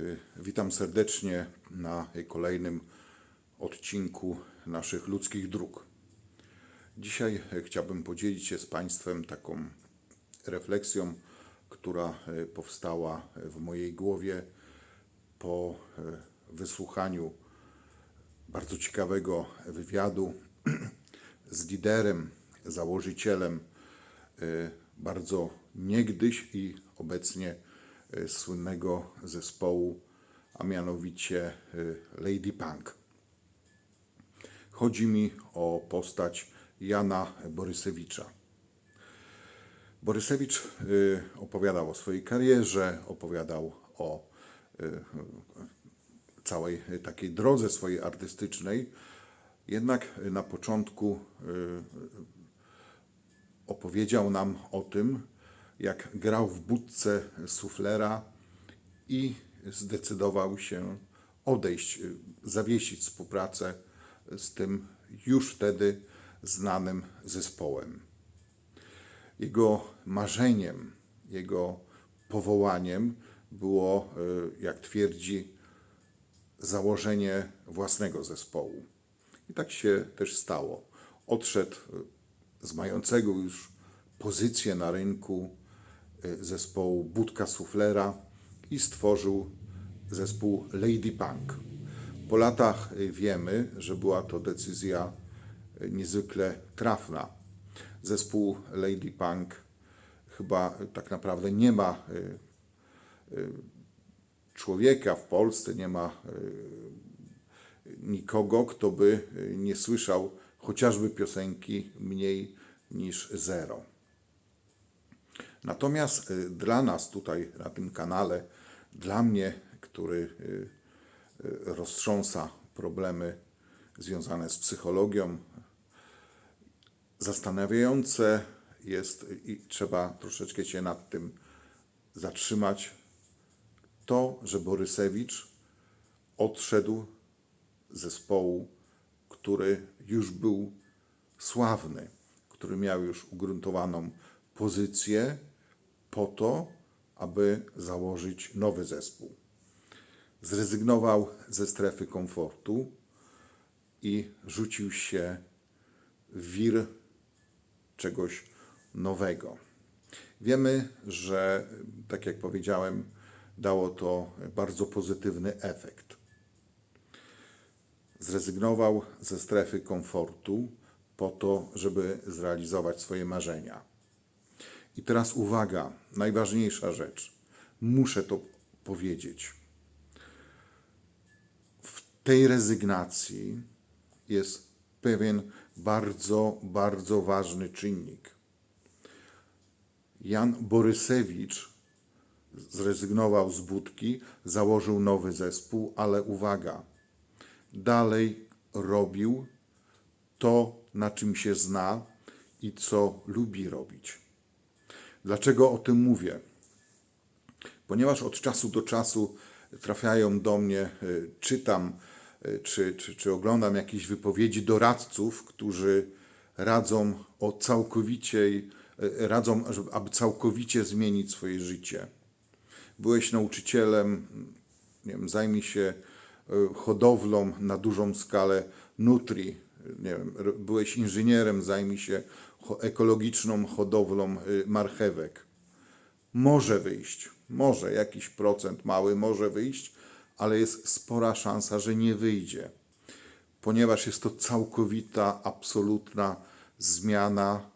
Y, Witam serdecznie na kolejnym odcinku naszych ludzkich dróg. Dzisiaj e, chciałbym podzielić się z Państwem taką refleksją, która e, powstała w mojej głowie po e, wysłuchaniu bardzo ciekawego wywiadu z liderem, założycielem bardzo niegdyś i obecnie słynnego zespołu, a mianowicie e, Lady Punk. Chodzi mi o postać Jana Borysewicza. Borysewicz y, opowiadał o swojej karierze, opowiadał o całej takiej drodze swojej artystycznej. Jednak na początku opowiedział nam o tym, jak grał w budce suflera i zdecydował się odejść, y, zawiesić współpracę z tym już wtedy znanym zespołem. Jego marzeniem, jego powołaniem było, y, jak twierdzi, założenie własnego zespołu. I tak się też stało. Odszedł y, z mającego już pozycję na rynku zespołu Budka Suflera i stworzył zespół Lady Punk. Po latach y, wiemy, że była to decyzja y, niezwykle trafna. Zespół Lady Punk chyba y, tak naprawdę nie ma y, y, człowieka w Polsce, nie ma y, nikogo, kto by y, nie słyszał chociażby piosenki mniej niż zero. Natomiast y, dla nas tutaj na tym kanale, dla mnie, który y, y, roztrząsa problemy związane z psychologią, zastanawiające jest i trzeba troszeczkę się nad tym zatrzymać, to, że Borysewicz odszedł z zespołu, który już był sławny, który miał już ugruntowaną pozycję po to, aby założyć nowy zespół. Zrezygnował ze strefy komfortu i rzucił się w wir czegoś nowego. Wiemy, że, tak jak powiedziałem, dało to bardzo pozytywny efekt. Zrezygnował ze strefy komfortu po to, żeby zrealizować swoje marzenia. I teraz uwaga, najważniejsza rzecz. Muszę to powiedzieć. W tej rezygnacji jest pewien bardzo, bardzo ważny czynnik. Jan Borysewicz zrezygnował z budki, założył nowy zespół, ale uwaga, dalej robił to, na czym się zna i co lubi robić. Dlaczego o tym mówię? Ponieważ od czasu do czasu trafiają do mnie, y, czytam y, czy, czy, czy oglądam jakieś wypowiedzi doradców, którzy radzą o całkowicie, y, radzą, aby całkowicie zmienić swoje życie. Byłeś nauczycielem, nie wiem, zajmij się hodowlą na dużą skalę nutri, nie wiem, byłeś inżynierem, zajmij się ekologiczną hodowlą y, marchewek. Może wyjść, może jakiś procent mały może wyjść, ale jest spora szansa, że nie wyjdzie, ponieważ jest to całkowita, absolutna zmiana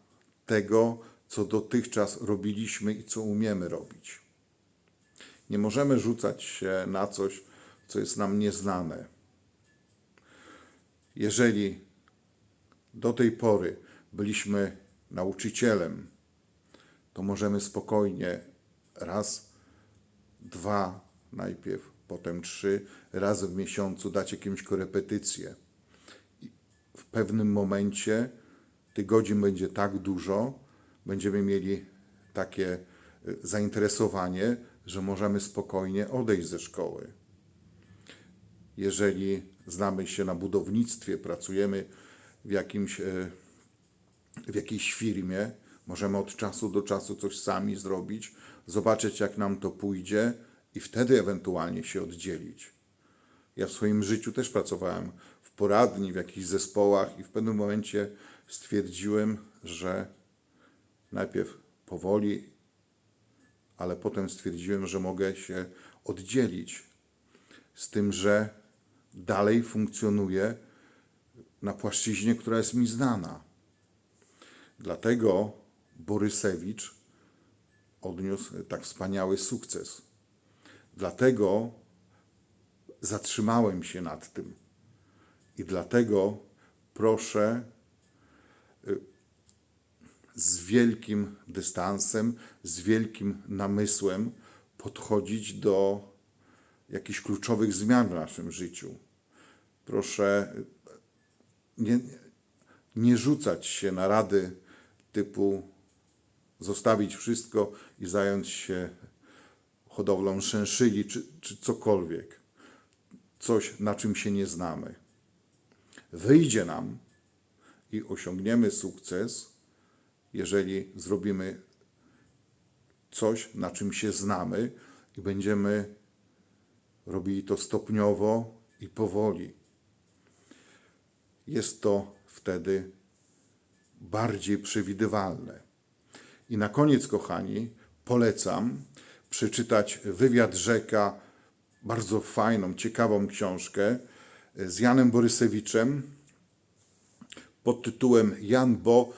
tego, co dotychczas robiliśmy i co umiemy robić. Nie możemy rzucać się na coś, co jest nam nieznane. Jeżeli do tej pory byliśmy nauczycielem, to możemy spokojnie raz, dwa najpierw, potem trzy razy w miesiącu dać jakąś korepetycję. W pewnym momencie tych godzin będzie tak dużo, będziemy mieli takie y, zainteresowanie, że możemy spokojnie odejść ze szkoły. Jeżeli znamy się na budownictwie, pracujemy w jakimś e, w jakiejś firmie, możemy od czasu do czasu coś sami zrobić, zobaczyć jak nam to pójdzie i wtedy ewentualnie się oddzielić. Ja w swoim życiu też pracowałem w poradni, w jakichś zespołach i w pewnym momencie stwierdziłem, że najpierw powoli, ale potem stwierdziłem, że mogę się oddzielić z tym, że dalej funkcjonuję na płaszczyźnie, która jest mi znana. Dlatego Borysewicz odniósł tak wspaniały sukces. Dlatego zatrzymałem się nad tym. I dlatego proszę y, z wielkim dystansem, z wielkim namysłem podchodzić do jakichś kluczowych zmian w naszym życiu. Proszę y, nie, nie rzucać się na rady typu zostawić wszystko i zająć się hodowlą szenszyli czy, czy cokolwiek. Coś, na czym się nie znamy. Wyjdzie nam i osiągniemy sukces, jeżeli zrobimy coś, na czym się znamy i będziemy robili to stopniowo i powoli. Jest to wtedy bardziej przewidywalne. I na koniec, kochani, polecam przeczytać wywiad rzeka, bardzo fajną, ciekawą książkę z Janem Borysewiczem pod tytułem Jan Bo,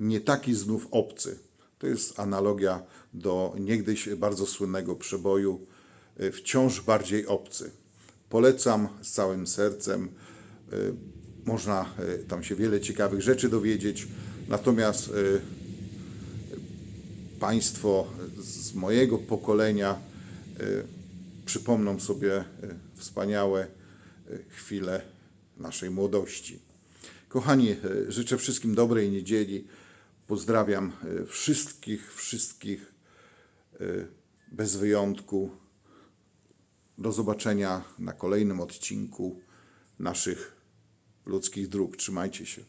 nie taki znów obcy. To jest analogia do niegdyś bardzo słynnego przeboju y, Wciąż bardziej obcy. Polecam z całym sercem. Można y, tam się wiele ciekawych rzeczy dowiedzieć. Natomiast y, Państwo z mojego pokolenia y, przypomną sobie wspaniałe chwile naszej młodości. Kochani, życzę wszystkim dobrej niedzieli. Pozdrawiam wszystkich, wszystkich bez wyjątku. Do zobaczenia na kolejnym odcinku naszych ludzkich dróg. Trzymajcie się.